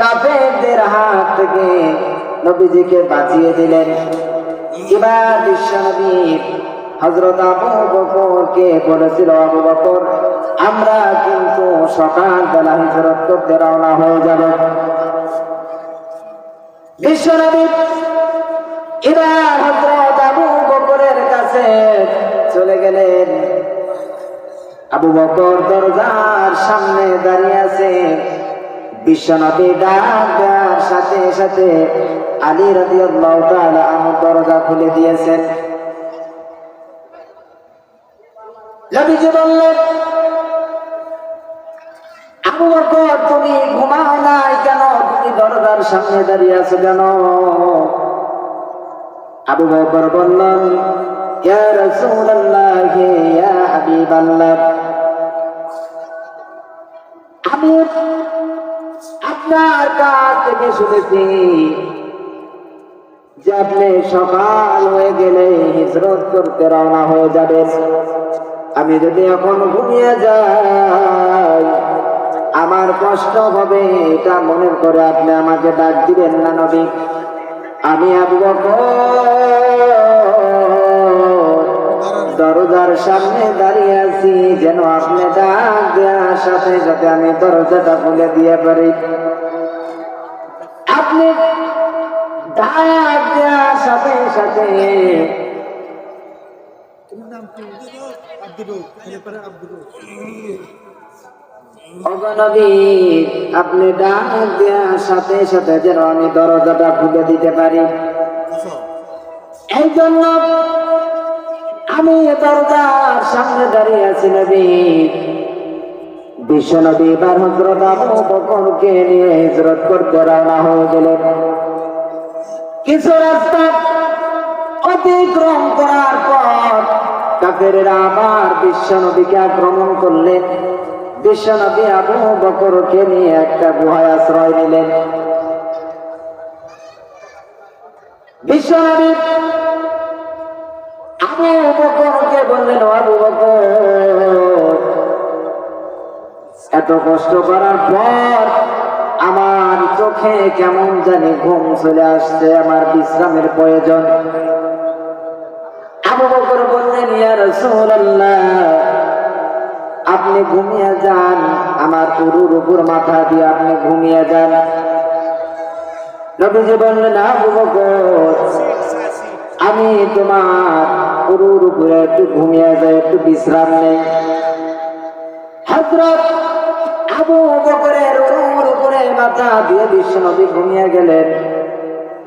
কাফেরদের হাত থেকে নবীজিকে বাঁচিয়ে দিলেন। এবার হযরত আবু বকরকে বলেছিল, আবু বকর, আমরা কিন্তু সকাল বেলা হিজরত করতে রওনা হয়ে যাব। বিশ্বনবী এবার হযরত আবু বকরের কাছে চলে গেলেন। আবু বকর দরজার সামনে দাঁড়িয়ে আছে। বিশ্বনবী ডাক দেওয়ার সাথে সাথে আলী রাদিয়াল্লাহু তাআলা আমার দরজা খুলে দিয়েছেন। নবীজি বললেন, আবু বকর, তুমি ঘুমাও নাই কেন? তুমি দরজার সামনে দাঁড়িয়ে আছো কেন? আবু বকর বললেন আমি আপনার কাছ থেকে শুনেছি যে আপনি সকাল হয়ে গেলে হিজরত করতে রওনা হয়ে আমি যদি এখন ঘুমিয়ে যাই, আমার কষ্ট হবে, এটা মনে করে আপনি আমাকে ডাক দিবেন না নবী। আমি আবু বকর দরজার সামনে দাঁড়িয়ে আছি যেন আপনি ডাক দেওয়ার সাথে সাথে আমি দরজাটা খুলে দিয়ে পারি। আপনি ডাক দেওয়ার সাথে সাথে আপনি ডাক দেওয়ার সাথে সাথে যেন আমি দরজাটা খুলে দিতে পারি। এই জন্য আমি দরজার সামনে দাঁড়িয়ে আছি নবী। বিশ্ব নবী এবার হজরত আবু বকরকে নিয়ে হিজরত করতে রওনা হয়ে গেলেন। কিছু রাস্তা অতিক্রম করার পর কাফেরেরা আবার বিশ্ব নবীকে আক্রমণ করলেন বিশ্ব নবী আবু বকরকে নিয়ে একটা গুহায় আশ্রয় নিলেন। বিশ্ব নবী এত কষ্ট করার পর আমার চোখে কেমন জানি ঘুম চলে আসছে, আমার বিশ্রামের প্রয়োজন। বললেন আপনি ঘুমিয়ে যান, আমার উরুর উপর মাথা দিয়ে আপনি ঘুমিয়ে যান। নবীজি বললেন, আবু আমি তোমার উরুর উপরে একটু ঘুমিয়ে যাই একটু বিশ্রাম নেই হযরত আবু উপরে মাথা দিয়ে ঘুমিয়ে গেলেন।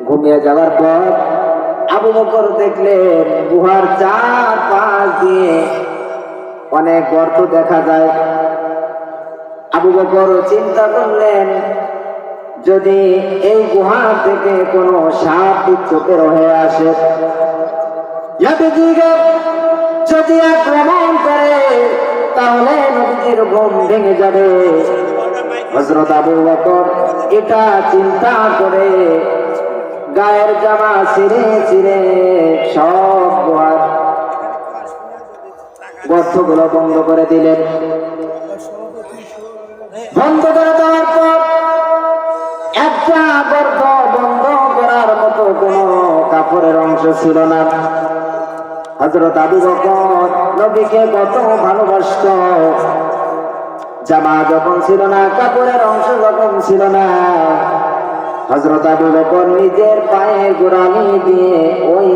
ঘুমিয়ে যাওয়ার পর আবু বকর দেখলেন, গুহার চার পাশ দিয়ে অনেক গর্ত দেখা যায়। আবু বকর চিন্তা করলেন, যদি এই গুহা থেকে কোনো সাপ বিচ্ছুকের হয়ে আসে যদি আক্রমণ করে, তাহলে নবীজির ঘুম ভেঙে যাবে। হজরত আবু বকর এটা চিন্তা করে গায়ের জামা ছিঁড়ে ছিঁড়ে সব গুহার গর্তগুলো বন্ধ করে দিলেন। বন্ধ করে দেওয়ার পর একটা গর্ত বন্ধ করার মতো কোনো কাপড়ের অংশ ছিল না। হজরত আবু বকর নবীকে কত ভালোবাসত। জামা যখন ছিল না, কাপড়ের অংশ যখন ছিল না হজরত আবু বকর নিজের পায়ে গোড়ামি দিয়ে ওই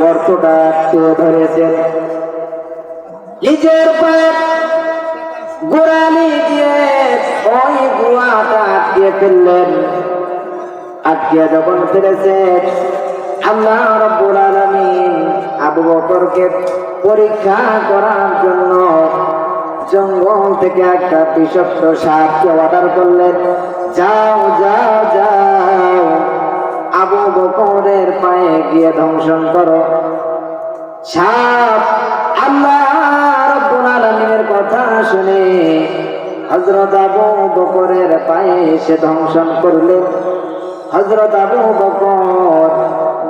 গর্তটা তুলে ধরেছেন নিজের পায়ে গোড়ালি দিয়ে ওই গুয়াটা আটকে ফেললেন। আটকে যখন ফেলেছে, আল্লাহ রব্বুল আবু বকরকে পরীক্ষা করার জন্য জঙ্গল থেকে একটা বিষাক্ত সাপকে অর্ডার করলেন। যাও যাও যাও। আবু বকরের পায়ে গিয়ে ধ্বংসন করো। সাপ, আল্লাহ রব্বুল কথা শুনে হযরত আবু বকরের পায়ে এসে ধ্বংসন করলেন। হযরত আবু বকর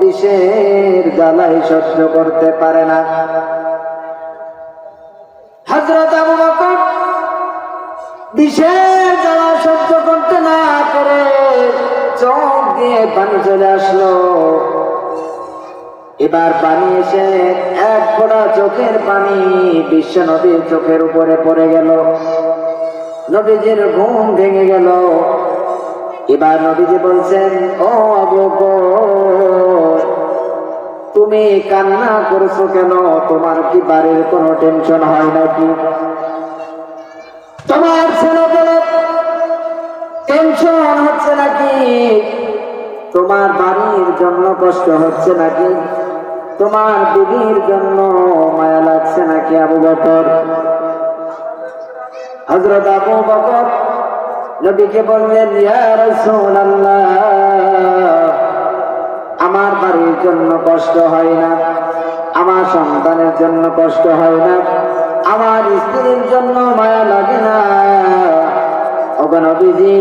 বিষের জ্বালাই সহ্য করতে পারে না। হযরত আবু বকর বিশেষ জ্বালা সহ্য করতে না করে চোখ দিয়ে পানি চলে আসলো। এবার পানি এসে এক ফোঁটা চোখের পানি বিশ্ব নদীর চোখের উপরে পড়ে গেল। নবীজির ঘুম ভেঙে গেল। এবার নবীজি বলছেন, ও আবু তুমি কান্না করছ কেন? তোমার কি বাড়ির কোনো টেনশন হয় নাকি? তোমার ছেলেপেলে টেনশন হচ্ছে নাকি? তোমার বাড়ির জন্য কষ্ট হচ্ছে নাকি? তোমার দিদির জন্য মায়া লাগছে নাকি আবু বকর? হজরত আবু বকর নবীকে বললেন আমার বাড়ির জন্য কষ্ট হয় না, আমার সন্তানের জন্য কষ্ট হয় না, আমার স্ত্রীর জন্য মায়া লাগে না অগনবীজি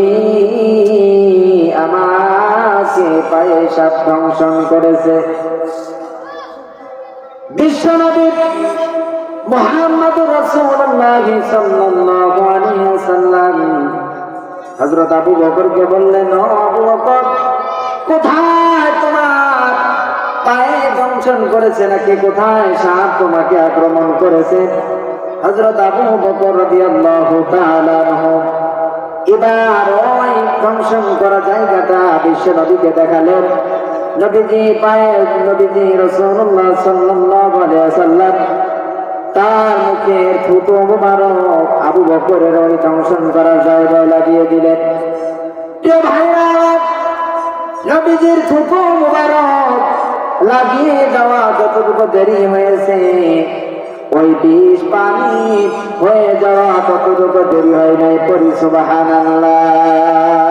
আমাকে পায়ে করেছে। বিশ্বনবী মোহাম্মদ রাসূলুল্লাহ সাল্লাল্লাহু হযরত আবু বকরকে বললেন আবু বকর, কোথায় তোমার পায়ে দংশন করেছে নাকি? কোথায় সাপ তোমাকে আক্রমণ করেছে? হযরত আবু বকর রাদিয়াল্লাহু তাআলা এবার ওই দংশন করা জায়গাটা বিশ্ব নবীকে দেখালেন। নবীজি পায়ে, নবীজি রাসূলুল্লাহ মুখে থুতু মুবারক আবু বকরের ওই দংশন করার জায়গায় লাগিয়ে দিলেন। প্রিয় ভাইরা, নবীজির থুতু মুবারক লাগিয়ে দেওয়া যতটুকু দেরি হয়েছে, ওই বিষ পানি হয়ে যাওয়া ততটুকু দেরি হয় নাই পরি, সুবহানাল্লাহ।